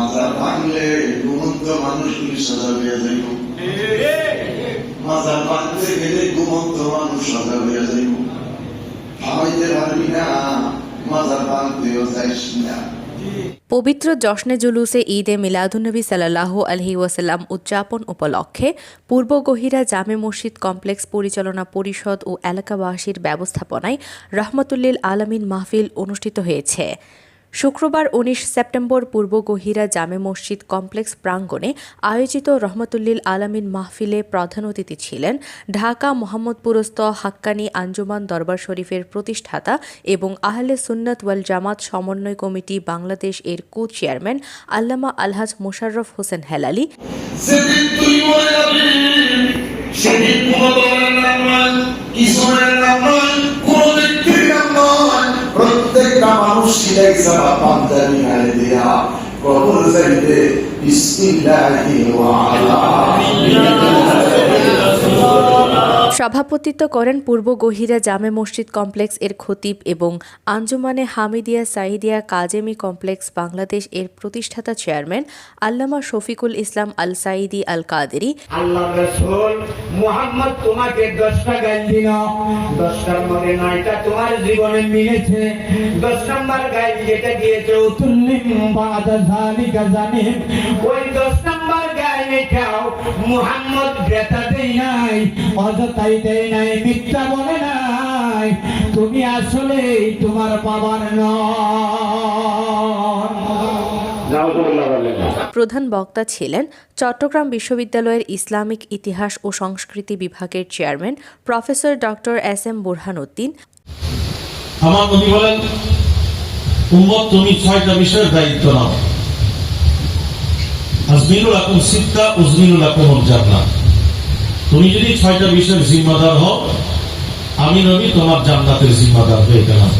মাজার ভাঙলে ঘুমন্ত মানুষগুলি সাজা হইয়া যাইব। মাজার ভাঙতে গেলে ঘুমন্ত মানুষ সাজা হইয়া যাইব। খাওয়াইতে পারবি না মাজার ভাঙতেও যাইস না। পবিত্র জশ্নে জুলুসে ঈদে মিলাদুন্নবী সাল্লাহ আলহি ওয়াসাল্লাম উদযাপন উপলক্ষে পূর্ব গহিরা জামে মসজিদ কমপ্লেক্স পরিচালনা পরিষদ ও এলাকাবাসীর ব্যবস্থাপনায় রহমতুল্লিল আলমিন মাহফিল অনুষ্ঠিত হয়েছে। শুক্রবার উনিশ সেপ্টেম্বর পূর্ব গহিরা জামে মসজিদ কমপ্লেক্স প্রাঙ্গণে আয়োজিত রহমতুল্লিল আলামিন মাহফিলে প্রধান অতিথি ছিলেন ঢাকা মোহাম্মদপুরস্থ হাক্কানি আঞ্জুমান দরবার শরীফের প্রতিষ্ঠাতা এবং আহলে সুন্নত ওয়াল জামাত সমন্বয় কমিটি বাংলাদেশ এর কো চেয়ারম্যান আল্লামা আলহাজ মোশাররফ হোসেন হেলালি। সেদিন أرسلك سبقا على الديار وقول فلد بسم الله. وعلى সভাপতিত্ব করেন পূর্ব গহিরা জামে মসজিদ কমপ্লেক্স এর খতিব এবং আঞ্জুমানে হামিদিয়া সাইদিয়া কাজেমি কমপ্লেক্স বাংলাদেশ এর প্রতিষ্ঠাতা চেয়ারম্যান আল্লামা শফিকুল ইসলাম আল সাইদি আল কাদেরি। আল্লাহ খাও মুহাম্মদ বেতা দেই নাই অযথাই দেই নাই মিথ্যা বলে নাই। তুমি আসলে তোমার বাবার প্রধান বক্তা ছিলেন চট্টগ্রাম বিশ্ববিদ্যালয়ের ইসলামিক ইতিহাস ও সংস্কৃতি বিভাগের chairman professor doctor S M Burhan Uddin. আমার নবী বলেন উম্মত তুমি ছয়টা বিষয়ের দায়িত্ব নাও। তুমি যদি ছয়টা বিষয়ের জিম্মাদার হও আমি নবী তোমার জান্নাতের জিম্মাদার হয়ে গেলাম।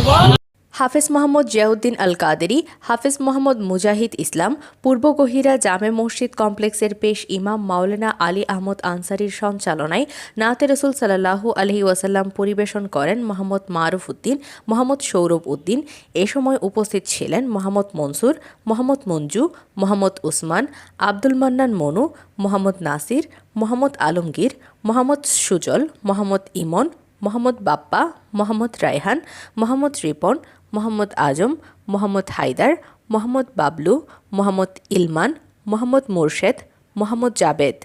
হাফেজ মোহাম্মদ জিয়াউদ্দিন আল কাদেরি হাফেজ মোহাম্মদ মুজাহিদ ইসলাম, পূর্ব গহিরা জামে মসজিদ কমপ্লেক্সের পেশ ইমাম মাওলানা আলী আহমদ আনসারির সঞ্চালনায় নাতে রসুল সাল্লাহু আলহি ওয়াসাল্লাম পরিবেশন করেন মোহাম্মদ মারুফ উদ্দিন, মোহাম্মদ সৌরভ উদ্দিন, এ সময় উপস্থিত ছিলেন মোহাম্মদ মনসুর, মোহাম্মদ মঞ্জু, মোহাম্মদ উসমান, আব্দুল মান্নান মনু, মোহাম্মদ নাসির, মোহাম্মদ আলমগীর, মোহাম্মদ সুজল, মোহাম্মদ ইমন, মোহাম্মদ বাপ্পা, মোহাম্মদ রায়হান, মোহাম্মদ রিপন মোহাম্মদ আজম, মোহাম্মদ হায়দার, মোহাম্মদ বাবলু, মোহাম্মদ ইলমান, মোহাম্মদ মোর্শেদ, মোহাম্মদ জাবেদ।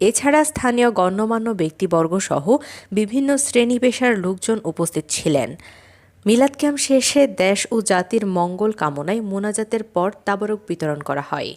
এছাড়া স্থানীয় গণ্যমান্য ব্যক্তিবর্গসহ বিভিন্ন শ্রেণি পেশার লোকজন উপস্থিত ছিলেন। মিলাদ ক্যাম্প শেষে দেশ ও জাতির মঙ্গল কামনায় মোনাজাতের পর তাবরক বিতরণ করা হয়।